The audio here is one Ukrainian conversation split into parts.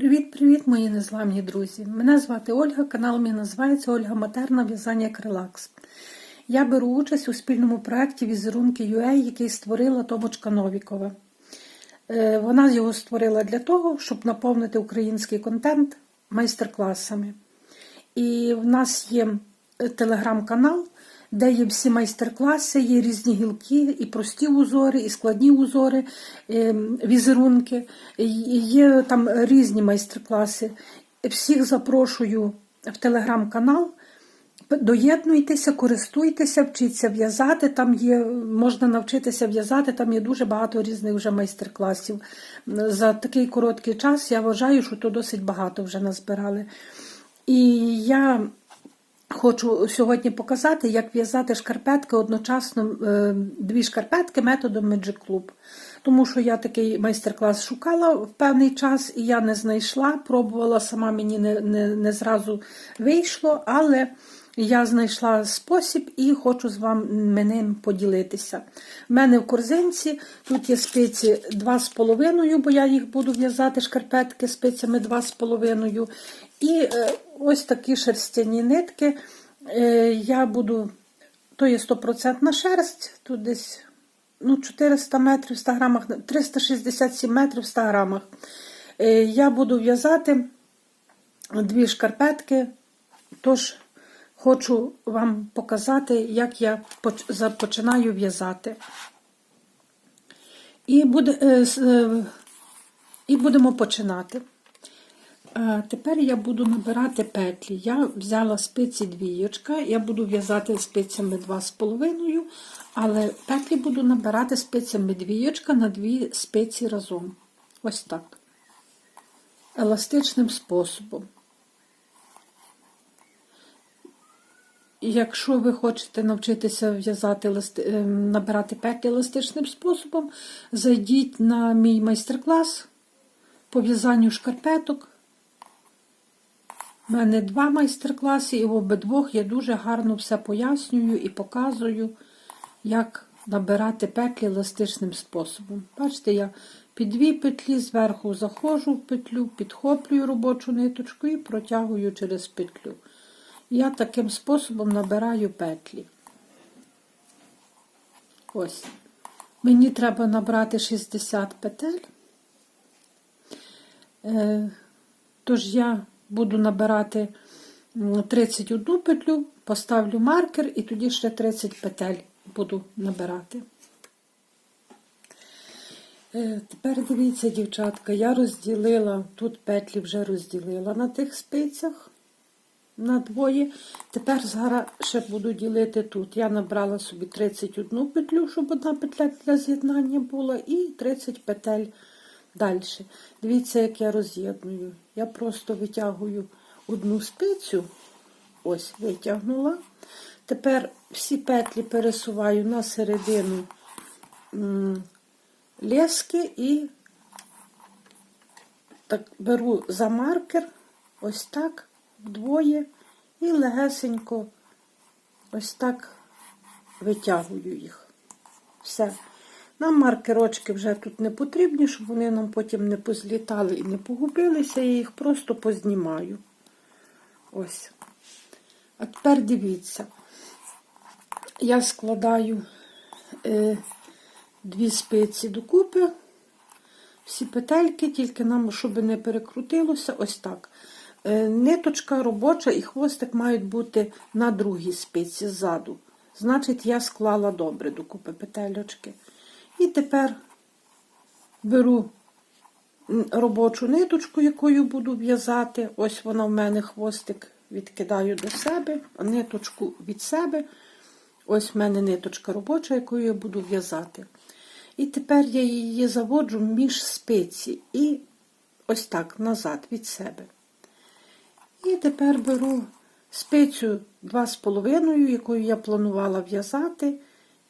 Привіт-привіт, мої незламні друзі! Мене звати Ольга, канал мій називається Ольга Матерна В'язання як релакс. Я беру участь у спільному проєкті Візерунки UA, який створила Томочка Новікова. Е, Вона його створила для того, щоб наповнити український контент майстер-класами. І в нас є е, телеграм-канал, де є всі майстер-класи, є різні гілки, і прості узори, і складні узори, е, візерунки. Є там різні майстер-класи. Всіх запрошую в телеграм-канал. Доєднуйтеся, користуйтеся, вчіться в'язати. Там є, можна навчитися в'язати, там є дуже багато різних вже майстер-класів. За такий короткий час я вважаю, що то досить багато вже назбирали. І я хочу сьогодні показати, як в'язати шкарпетки одночасно е, дві шкарпетки методом Magic Club. Тому що я такий майстер-клас шукала в певний час і я не знайшла, пробувала сама мені не, не, не зразу вийшло, але я знайшла спосіб і хочу з вами ним поділитися. У мене в корзинці тут є спиці 2,5, бо я їх буду в'язати шкарпетки спицями 2,5. І е, ось такі шерстяні нитки. Е, Я буду, то є 100% шерсть, тут десь ну, 400 метрів в 100 грамах, 367 метрів в 100 грамах. Е, Я буду в'язати дві шкарпетки, тож хочу вам показати, як я починаю в'язати. І, буде, і будемо починати. Е, Тепер я буду набирати петлі. Я взяла спиці двієчка, я буду в'язати спицями 2,5, але петлі буду набирати спицями двієчка на дві спиці разом. Ось так. Еластичним способом. Якщо ви хочете навчитися в'язати е, набирати петлі еластичним способом, зайдіть на мій майстер-клас по в'язанню шкарпеток. У мене два майстер-класи, і в обидвох я дуже гарно все пояснюю і показую, як набирати петлі еластичним способом. Бачите, я під дві петлі зверху заходжу в петлю, підхоплюю робочу ниточку і протягую через петлю. Я таким способом набираю петлі. Ось. Мені треба набрати 60 петель. Е, тож я буду набирати 31 петлю, поставлю маркер і тоді ще 30 петель буду набирати. Е, тепер дивіться, дівчатка, я розділила, тут петлі вже розділила на тих спицях на двоє. Тепер зараз ще буду ділити тут. Я набрала собі 31 петлю, щоб одна петля для з'єднання була, і 30 петель Далі. Дивіться, як я роз'єдную. Я просто витягую одну спицю, ось, витягнула. Тепер всі петлі пересуваю на середину лески і так беру за маркер, ось так, вдвоє, і легесенько ось так витягую їх. Все. Нам маркерочки вже тут не потрібні, щоб вони нам потім не позлітали і не погубилися, я їх просто познімаю. Ось. А тепер дивіться, я складаю е, дві спиці докупи, всі петельки, тільки нам, щоб не перекрутилося, ось так. Е, Ниточка робоча і хвостик мають бути на другій спиці ззаду. Значить, я склала добре докупи петельочки. І тепер беру робочу ниточку, якою буду в'язати. Ось вона в мене хвостик відкидаю до себе, ниточку від себе. Ось в мене ниточка робоча, якою я буду в'язати. І тепер я її заводжу між спиці і ось так назад від себе. І тепер беру спицю 2,5, якою я планувала в'язати.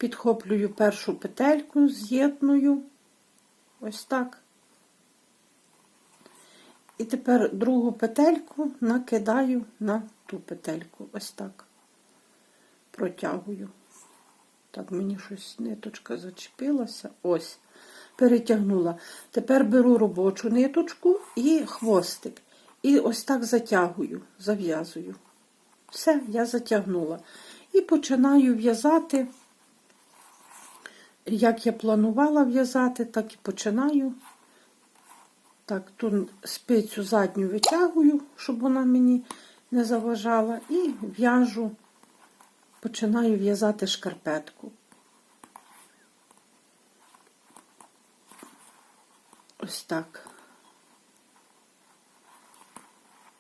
Підхоплюю першу петельку, з'єдную ось так. І тепер другу петельку накидаю на ту петельку. Ось так. Протягую. Так, мені щось ниточка зачепилася. Ось. перетягнула. Тепер беру робочу ниточку і хвостик. І ось так затягую, зав'язую. Все, я затягнула. І починаю в'язати, як я планувала в'язати, так і починаю. Так, тут спицю задню витягую, щоб вона мені не заважала, і в'яжу, починаю в'язати шкарпетку. Ось так.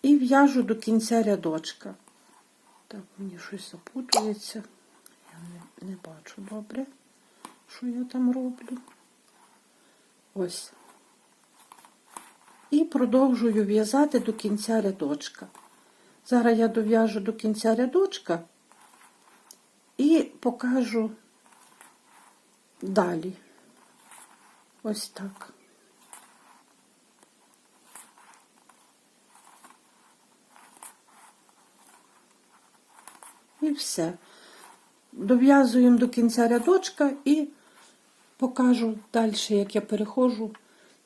І в'яжу до кінця рядочка. Так, мені щось запутується. Я не, не бачу добре, що я там роблю. Ось. І продовжую в'язати до кінця рядочка. Зараз я дов'яжу до кінця рядочка і покажу далі. Ось так. І все. Дов'язуємо до кінця рядочка і покажу далі, як я переходжу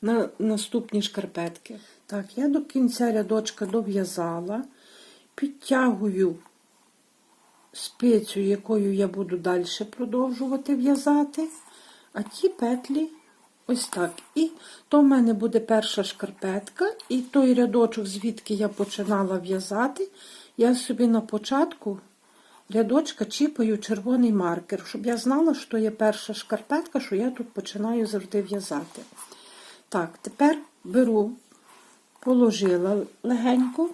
на наступні шкарпетки. Так, я до кінця рядочка дов'язала, підтягую спицю, якою я буду далі продовжувати в'язати, а ті петлі ось так. І то в мене буде перша шкарпетка, і той рядочок, звідки я починала в'язати, я собі на початку рядочка чіпаю червоний маркер, щоб я знала, що є перша шкарпетка, що я тут починаю завжди в'язати. Так, тепер беру, положила легенько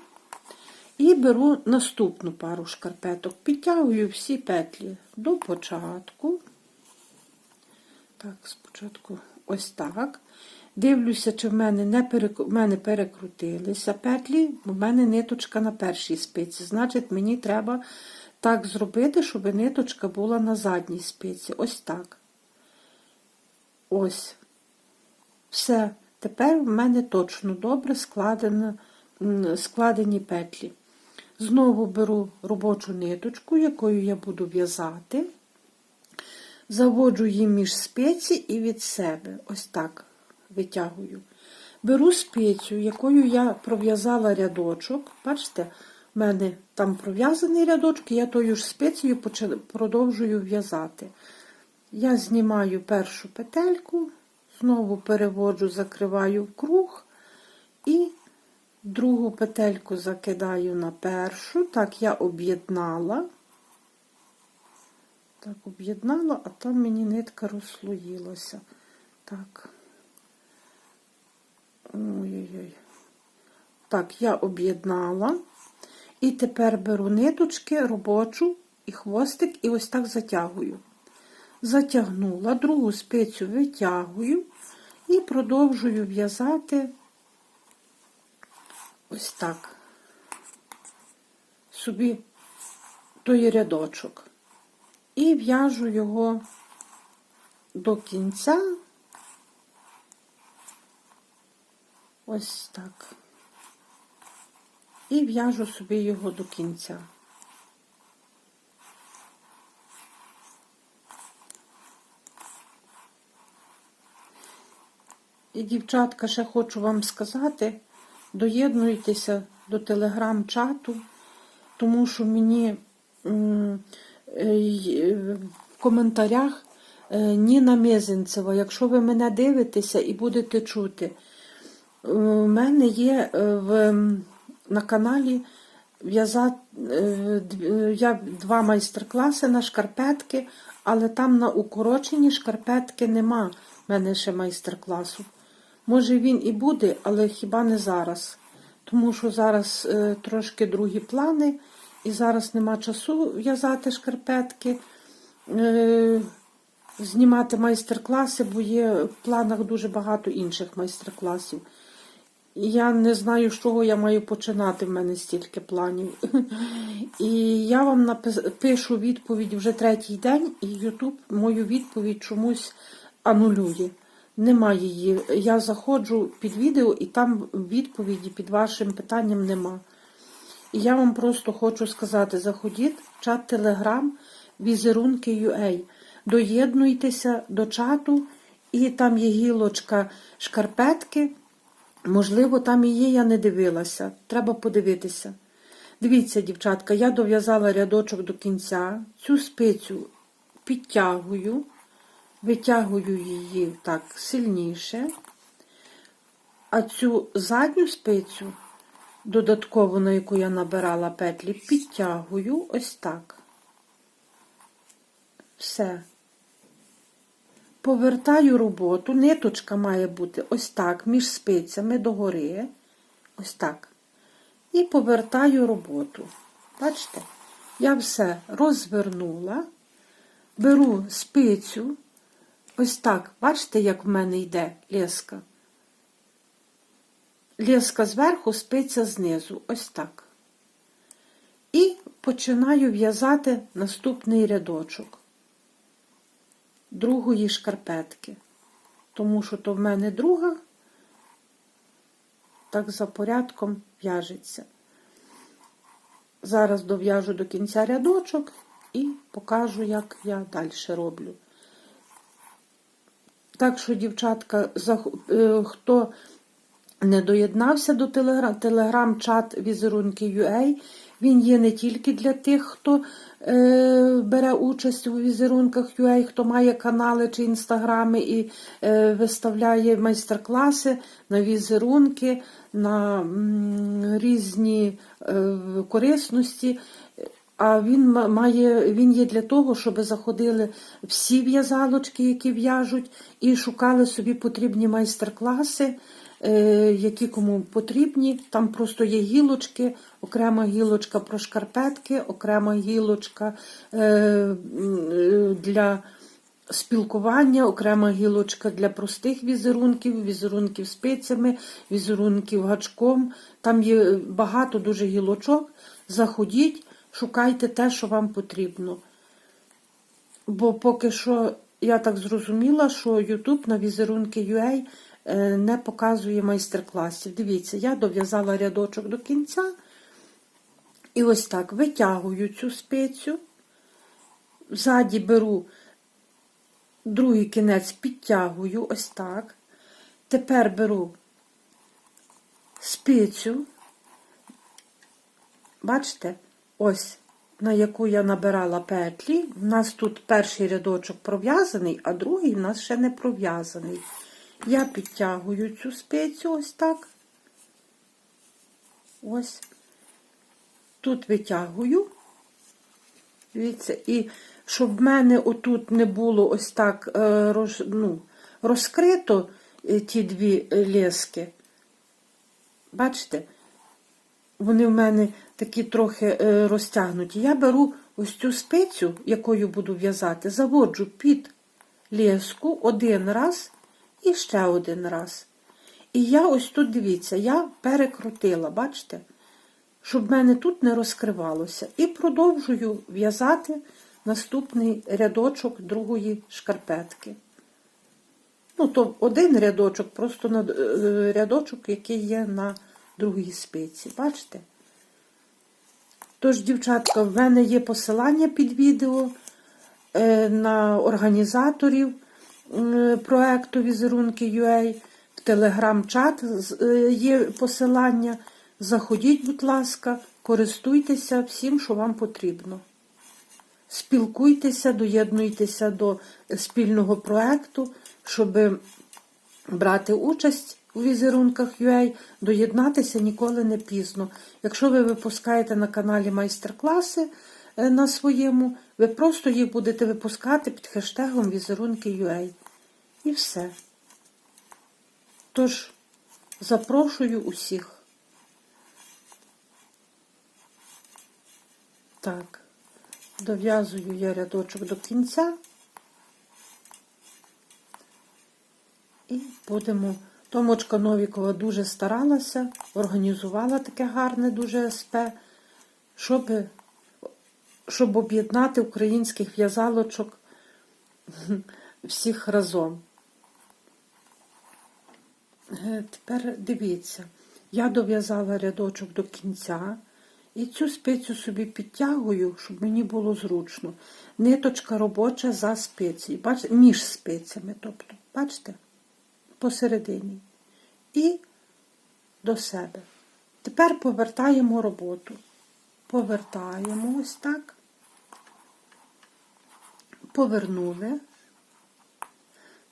і беру наступну пару шкарпеток. Підтягую всі петлі до початку. Так, спочатку ось так. Дивлюся, чи в мене не перек... в мене перекрутилися петлі, бо в мене ниточка на першій спиці. Значить, мені треба так зробити, щоб ниточка була на задній спиці. Ось так. Ось. Все. Тепер в мене точно добре складено, складені петлі. Знову беру робочу ниточку, якою я буду в'язати, заводжу її між спиці і від себе. Ось так витягую. Беру спицю, якою я пров'язала рядочок. Бачите, в мене там пров'язаний рядочок, я тою ж спицею продовжую в'язати. Я знімаю першу петельку, знову переводжу, закриваю в круг і другу петельку закидаю на першу. Так, я об'єднала. Так, об'єднала, а там мені нитка розслоїлася. Так. Ой-ой-ой. Так, я об'єднала. І тепер беру ниточки робочу і хвостик, і ось так затягую. Затягнула, другу спицю витягую і продовжую в'язати ось так. Собі той рядочок. І в'яжу його до кінця. Ось так і в'яжу собі його до кінця. І, дівчатка, ще хочу вам сказати, доєднуйтеся до телеграм-чату, тому що мені е, в коментарях е, Ніна Мезенцева, якщо ви мене дивитеся і будете чути, у мене є е, в на каналі е, я два майстер-класи на шкарпетки, але там на укорочені шкарпетки нема в мене ще майстер-класу. Може він і буде, але хіба не зараз. Тому що зараз е, трошки другі плани, і зараз нема часу в'язати шкарпетки, е, знімати майстер-класи, бо є в планах дуже багато інших майстер-класів. Я не знаю, з чого я маю починати, в мене стільки планів. І я вам напишу відповідь вже третій день, і Ютуб мою відповідь чомусь анулює. Немає її. Я заходжу під відео, і там відповіді під вашим питанням нема. І я вам просто хочу сказати: заходіть в чат Telegram, візерунки.ua, доєднуйтеся до чату і там є гілочка шкарпетки. Можливо, там і є, я не дивилася. Треба подивитися. Дивіться, дівчатка, я дов'язала рядочок до кінця. Цю спицю підтягую, витягую її так сильніше. А цю задню спицю, додатково, на яку я набирала петлі, підтягую ось так. Все. Повертаю роботу, ниточка має бути ось так, між спицями догори. Ось так. І повертаю роботу. Бачите? Я все розвернула, беру спицю, ось так, бачите, як в мене йде леска. Леска зверху, спиця знизу, ось так. І починаю в'язати наступний рядочок другої шкарпетки. Тому що то в мене друга, так за порядком в'яжеться. Зараз дов'яжу до кінця рядочок і покажу, як я далі роблю. Так що, дівчатка, е, хто не доєднався до телеграм, телеграм-чат візерунки UA, він є не тільки для тих, хто е, бере участь у візерунках UA, хто має канали чи інстаграми і е, виставляє майстер-класи на візерунки, на м, різні е, корисності. А він ма- має, він є для того, щоб заходили всі в'язалочки, які в'яжуть, і шукали собі потрібні майстер-класи, які кому потрібні. Там просто є гілочки, окрема гілочка про шкарпетки, окрема гілочка е, е, для спілкування, окрема гілочка для простих візерунків, візерунків спицями, візерунків гачком. Там є багато дуже гілочок. Заходіть, шукайте те, що вам потрібно. Бо поки що я так зрозуміла, що YouTube на візерунки UA е, не показує майстер-класів. Дивіться, я дов'язала рядочок до кінця. І ось так витягую цю спицю. Ззаді беру другий кінець, підтягую ось так. Тепер беру спицю. Бачите, ось на яку я набирала петлі. У нас тут перший рядочок пров'язаний, а другий в нас ще не пров'язаний. Я підтягую цю спицю ось так. Ось. Тут витягую. Дивіться, і щоб в мене отут не було ось так е, роз, ну, розкрито е, ті дві лески. Бачите? Вони в мене такі трохи е, розтягнуті. Я беру ось цю спицю, якою буду в'язати, заводжу під леску один раз і ще один раз. І я ось тут, дивіться, я перекрутила, бачите? Щоб в мене тут не розкривалося. І продовжую в'язати наступний рядочок другої шкарпетки. Ну, то один рядочок, просто на, е, рядочок, який є на другій спиці. Бачите? Тож, дівчатка, в мене є посилання під відео е, на організаторів проекту Візерунки UA. В телеграм-чат е, є посилання. Заходіть, будь ласка, користуйтеся всім, що вам потрібно. Спілкуйтеся, доєднуйтеся до спільного проекту, щоб брати участь у візерунках UA, доєднатися ніколи не пізно. Якщо ви випускаєте на каналі майстер-класи на своєму, ви просто їх будете випускати під хештегом візерунки UA. І все. Тож, запрошую усіх. Так, дов'язую я рядочок до кінця. І будемо. Томочка Новікова дуже старалася, організувала таке гарне дуже СП, щоб, щоб об'єднати українських в'язалочок всіх разом. Е, Тепер дивіться, я дов'язала рядочок до кінця і цю спицю собі підтягую, щоб мені було зручно. Ниточка робоча за спиці. Бачите, між спицями. тобто. Бачите? Посередині. І до себе. Тепер повертаємо роботу. Повертаємо ось так. Повернули.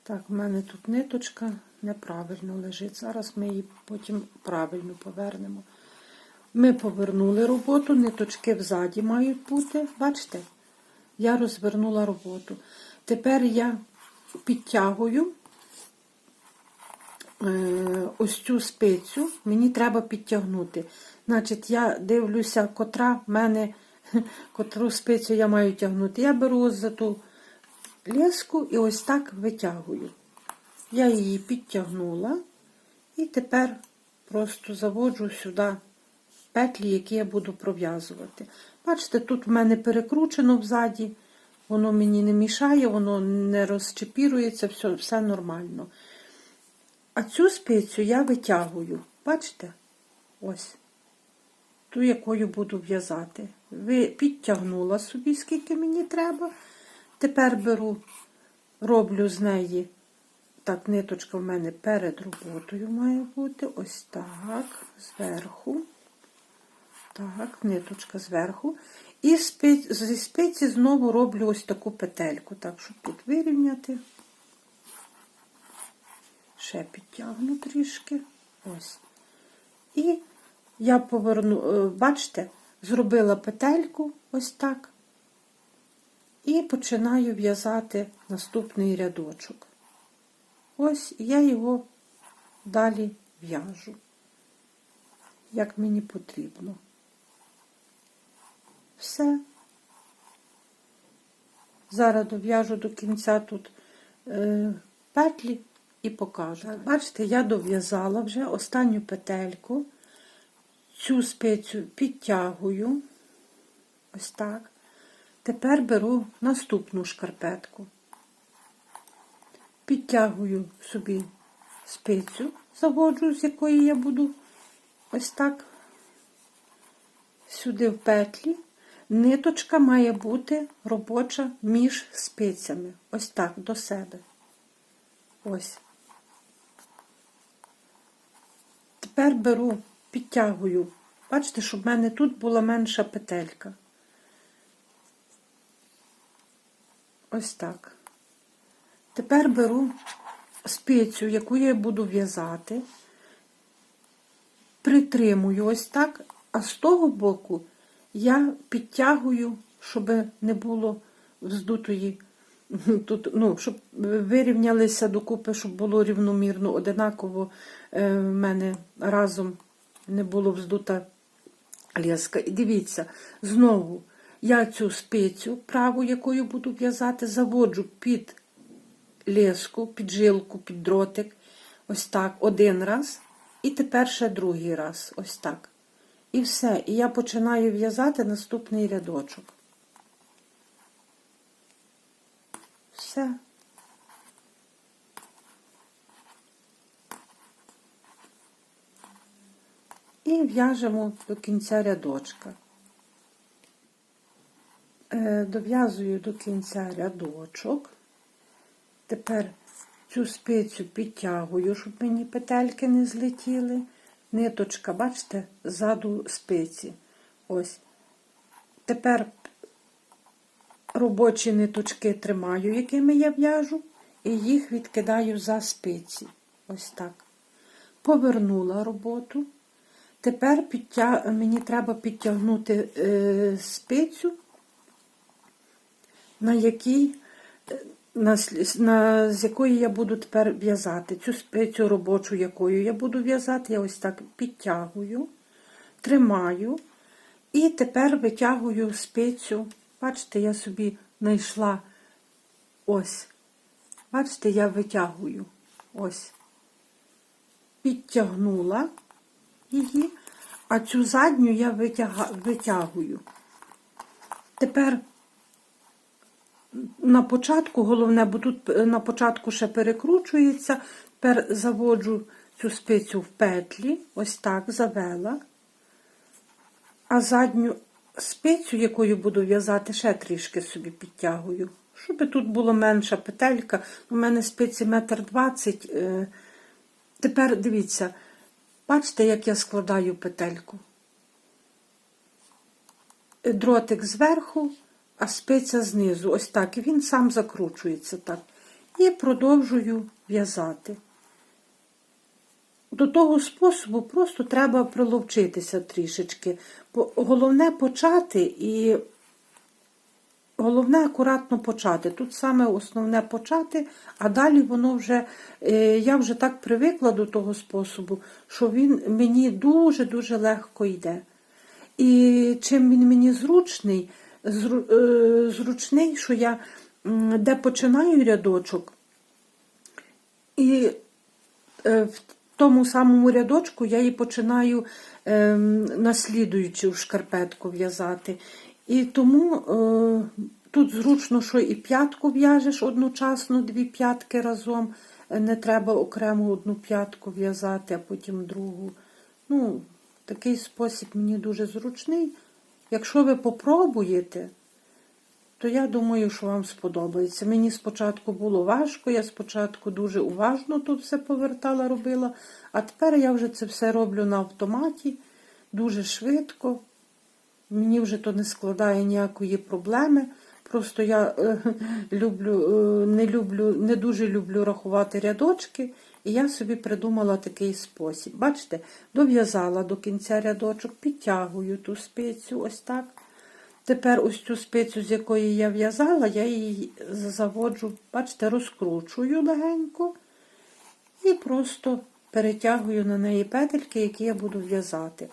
Так, в мене тут ниточка неправильно лежить. Зараз ми її потім правильно повернемо. Ми повернули роботу, ниточки взаді мають бути. Бачите? Я розвернула роботу. Тепер я підтягую ось цю спицю, мені треба підтягнути. Значить, я дивлюся, котра в мене, котру спицю я маю тягнути. Я беру ось за ту леску і ось так витягую. Я її підтягнула і тепер просто заводжу сюди петлі, які я буду пров'язувати. Бачите, тут в мене перекручено взаді, воно мені не мішає, воно не розчепірується, все, все нормально. А цю спицю я витягую. Бачите? Ось. Ту, якою буду в'язати. Підтягнула собі, скільки мені треба. Тепер беру, роблю з неї. Так, ниточка в мене перед роботою має бути. Ось так, зверху. Так, ниточка зверху. І зі спиці знову роблю ось таку петельку, так, щоб тут. Ще підтягну трішки. Ось. І я поверну, е, бачите, зробила петельку ось так. І починаю в'язати наступний рядочок. Ось я його далі в'яжу, як мені потрібно. Все. Зараз дов'яжу до кінця тут е, петлі і покажу. Так, бачите, я дов'язала вже останню петельку, цю спицю підтягую, ось так. Тепер беру наступну шкарпетку. Підтягую собі спицю, заводжу, з якої я буду ось так сюди в петлі. Ниточка має бути робоча між спицями. Ось так до себе. Ось. Тепер беру, підтягую. Бачите, щоб в мене тут була менша петелька. Ось так. Тепер беру спицю, яку я буду в'язати, притримую ось так, а з того боку я підтягую, щоб не було вздутої, тут, ну, щоб вирівнялися докупи, щоб було рівномірно, одинаково е, в мене разом не було вздута леска. І дивіться, знову я цю спицю, праву, якою буду в'язати, заводжу під леску, під жилку, під дротик. Ось так, один раз. І тепер ще другий раз. Ось так. І все. І я починаю в'язати наступний рядочок. Все. І в'яжемо до кінця рядочка. Е, Дов'язую до кінця рядочок. Тепер цю спицю підтягую, щоб мені петельки не злетіли. Ниточка, бачите, ззаду спиці. Ось. Тепер робочі ниточки тримаю, якими я в'яжу, і їх відкидаю за спиці. Ось так. Повернула роботу. Тепер підтя... мені треба підтягнути е, спицю, на якій на, на, з якої я буду тепер в'язати. Цю спицю робочу, якою я буду в'язати, я ось так підтягую, тримаю. І тепер витягую спицю. Бачите, я собі знайшла ось. Бачите, я витягую ось. Підтягнула її, а цю задню я витягую. Тепер на початку, головне, бо тут е, на початку ще перекручується, тепер заводжу цю спицю в петлі, ось так завела, а задню спицю, якою буду в'язати, ще трішки собі підтягую, щоб тут було менша петелька. У мене спиці метр двадцять. Е, Тепер дивіться, бачите, як я складаю петельку. Дротик зверху, а спиця знизу. Ось так. І він сам закручується так. І продовжую в'язати. До того способу просто треба приловчитися трішечки. Головне почати і головне акуратно почати. Тут саме основне почати, а далі воно вже, е, я вже так привикла до того способу, що він мені дуже-дуже легко йде. І чим він мені зручний, зру- е, зручний, що я де починаю рядочок, і е, в тому самому рядочку я і починаю е, наслідуючи в шкарпетку в'язати. І тому е, тут зручно, що і п'ятку в'яжеш одночасно, дві п'ятки разом. Е, Не треба окремо одну п'ятку в'язати, а потім другу. Ну, такий спосіб мені дуже зручний. Якщо ви попробуєте, то я думаю, що вам сподобається. Мені спочатку було важко, я спочатку дуже уважно тут все повертала, робила, а тепер я вже це все роблю на автоматі, дуже швидко. Мені вже то не складає ніякої проблеми. Просто я е, люблю, е, не люблю, не дуже люблю рахувати рядочки, і я собі придумала такий спосіб. Бачите, дов'язала до кінця рядочок, підтягую ту спицю, ось так. Тепер ось цю спицю, з якої я в'язала, я її заводжу, бачите, розкручую легенько і просто перетягую на неї петельки, які я буду в'язати.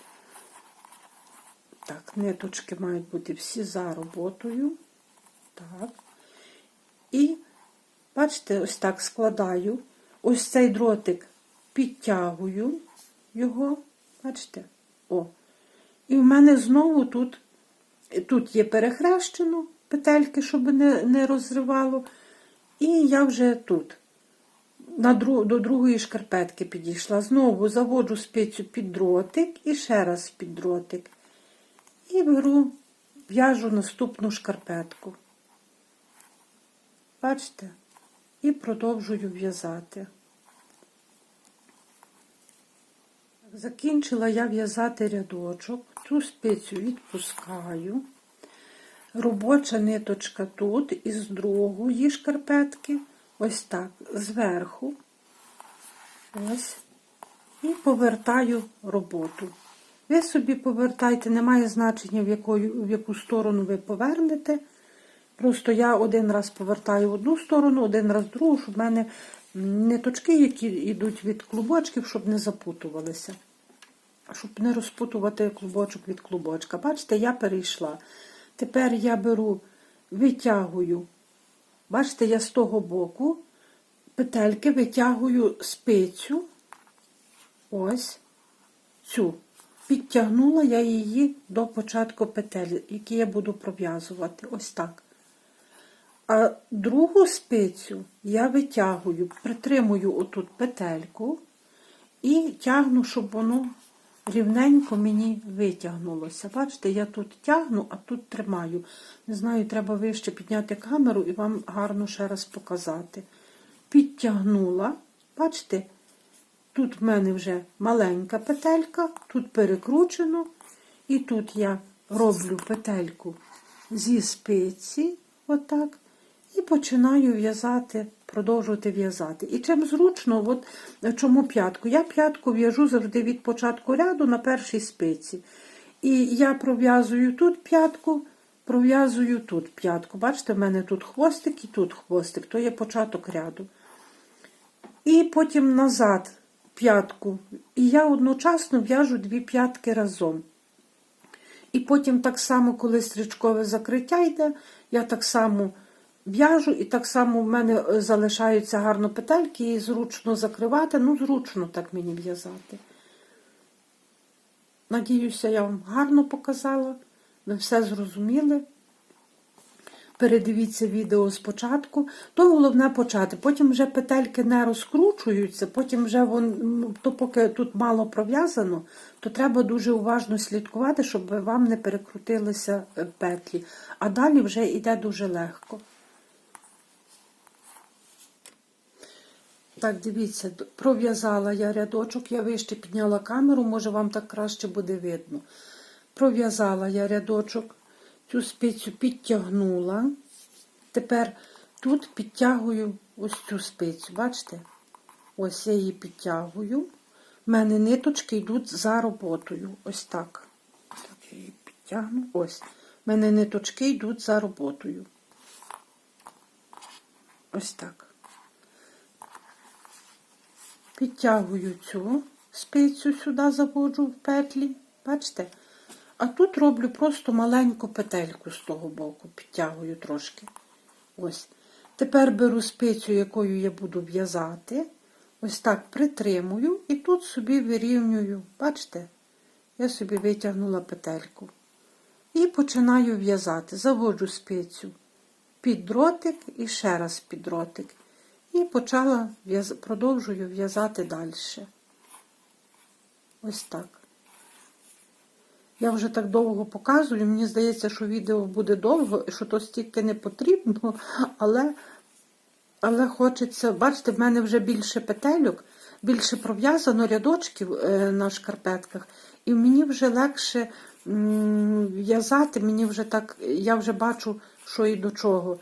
Так, ниточки мають бути всі за роботою. Так. І, бачите, ось так складаю. Ось цей дротик підтягую його. Бачите? О. І в мене знову тут, тут є перехрещено петельки, щоб не, не розривало. І я вже тут на дру, до другої шкарпетки підійшла. Знову заводжу спицю під дротик і ще раз під дротик. І беру, в'яжу наступну шкарпетку. Бачите? І продовжую в'язати. Закінчила я в'язати рядочок, цю спицю відпускаю. Робоча ниточка тут із другої шкарпетки, ось так, зверху. Ось. І повертаю роботу. Ви собі повертайте, немає значення, в, якою, в яку сторону ви повернете. Просто я один раз повертаю в одну сторону, один раз в другу, щоб в мене ниточки, які йдуть від клубочків, щоб не запутувалися. Щоб не розпутувати клубочок від клубочка. Бачите, я перейшла. Тепер я беру, витягую. Бачите, я з того боку петельки витягую спицю. Ось цю. Підтягнула я її до початку петель, які я буду пров'язувати. Ось так. А другу спицю я витягую, притримую отут петельку і тягну, щоб воно рівненько мені витягнулося. Бачите, я тут тягну, а тут тримаю. Не знаю, треба вище підняти камеру і вам гарно ще раз показати. Підтягнула, бачите, тут в мене вже маленька петелька, тут перекручено, і тут я роблю петельку зі спиці, отак, і починаю в'язати, продовжувати в'язати. І чим зручно, от чому п'ятку? Я п'ятку в'яжу завжди від початку ряду на першій спиці. І я пров'язую тут п'ятку, пров'язую тут п'ятку. Бачите, в мене тут хвостик і тут хвостик, то є початок ряду. І потім назад п'ятку. І я одночасно в'яжу дві п'ятки разом. І потім так само, коли стрічкове закриття йде, я так само в'яжу, і так само в мене е, залишаються гарно петельки, і зручно закривати. Ну, зручно так мені в'язати. Надіюся, я вам гарно показала. Ви все зрозуміли. Передивіться відео спочатку, то головне почати. Потім вже петельки не розкручуються, потім вже вон, то поки тут мало пров'язано, то треба дуже уважно слідкувати, щоб вам не перекрутилися е, петлі. А далі вже йде дуже легко. Так, дивіться, пров'язала я рядочок, я вище підняла камеру, може вам так краще буде видно. Пров'язала я рядочок, цю спицю підтягнула. Тепер тут підтягую ось цю спицю, бачите? Ось я її підтягую. У мене ниточки йдуть за роботою. Ось так. Так, я її підтягну. Ось. У мене ниточки йдуть за роботою. Ось так. Підтягую цю спицю сюди заводжу в петлі. Бачите? А тут роблю просто маленьку петельку з того боку, підтягую трошки. Ось. Тепер беру спицю, якою я буду в'язати. Ось так притримую і тут собі вирівнюю. Бачите? Я собі витягнула петельку. І починаю в'язати. Заводжу спицю під дротик і ще раз під дротик. І почала продовжую в'язати далі. Ось так. Я вже так довго показую. Мені здається, що відео буде довго, що то стільки не потрібно, але, але хочеться, бачите, в мене вже більше петельок, більше пров'язано рядочків е, на шкарпетках, і мені вже легше в'язати, мені вже так, я вже бачу, що і до чого.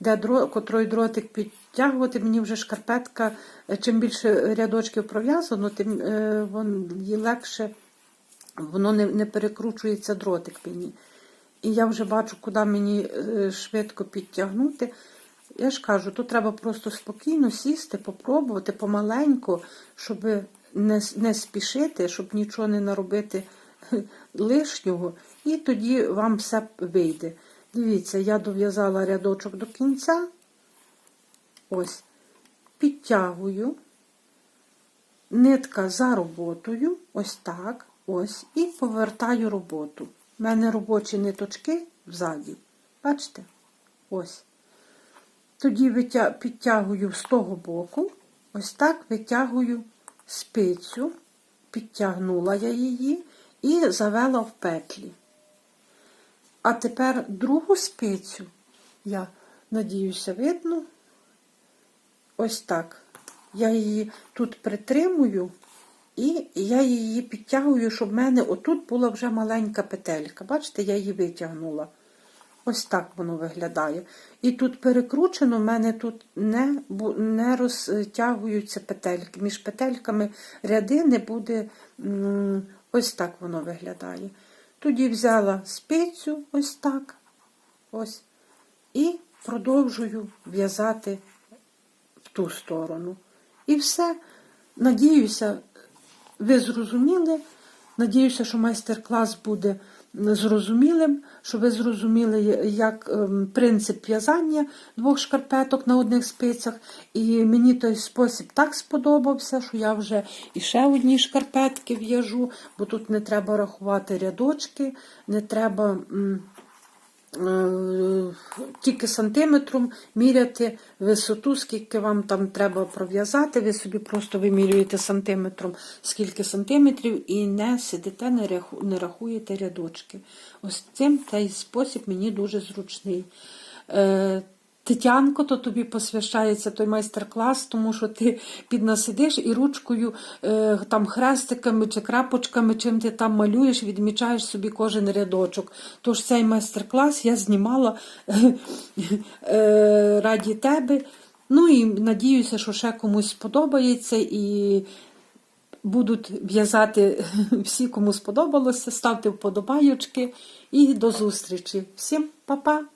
Де котрий дротик підтягувати, мені вже шкарпетка, е, чим більше рядочків пров'язано, тим е, вон, їй легше воно не, не перекручується дротик мені. І я вже бачу, куди мені е, швидко підтягнути. Я ж кажу, тут треба просто спокійно сісти, попробувати помаленьку, щоб не, не спішити, щоб нічого не наробити лишнього, і тоді вам все вийде. Дивіться, я дов'язала рядочок до кінця. Ось, підтягую нитка за роботою, ось так, ось, і повертаю роботу. У мене робочі ниточки взаді. Бачите? Ось. Тоді підтягую з того боку, ось так витягую спицю, підтягнула я її і завела в петлі. А тепер другу спицю, я надіюся, видно, ось так. Я її тут притримую і я її підтягую, щоб в мене отут була вже маленька петелька. Бачите, я її витягнула. Ось так воно виглядає. І тут перекручено, в мене тут не, не розтягуються петельки. Між петельками ряди не буде. Ось так воно виглядає. Тоді взяла спицю, ось так. Ось. І продовжую в'язати в ту сторону. І все. Надіюся, ви зрозуміли. Надіюся, що майстер-клас буде зрозумілим, що ви зрозуміли, як ем, принцип в'язання двох шкарпеток на одних спицях. І мені той спосіб так сподобався, що я вже і ще одні шкарпетки в'яжу, бо тут не треба рахувати рядочки, не треба. Е, тільки сантиметром міряти висоту, скільки вам там треба пров'язати. Ви собі просто вимірюєте сантиметром, скільки сантиметрів, і не сидите, не рахуєте рядочки. Ось цим цей спосіб мені дуже зручний. Тетянко, то тобі посвящається той майстер-клас, тому що ти піднасидиш і ручкою, е, там хрестиками чи крапочками, чим ти там малюєш, відмічаєш собі кожен рядочок. Тож цей майстер-клас я знімала е, раді тебе. Ну і надіюся, що ще комусь сподобається і будуть в'язати всі, кому сподобалося. Ставте вподобайочки і до зустрічі. Всім па-па!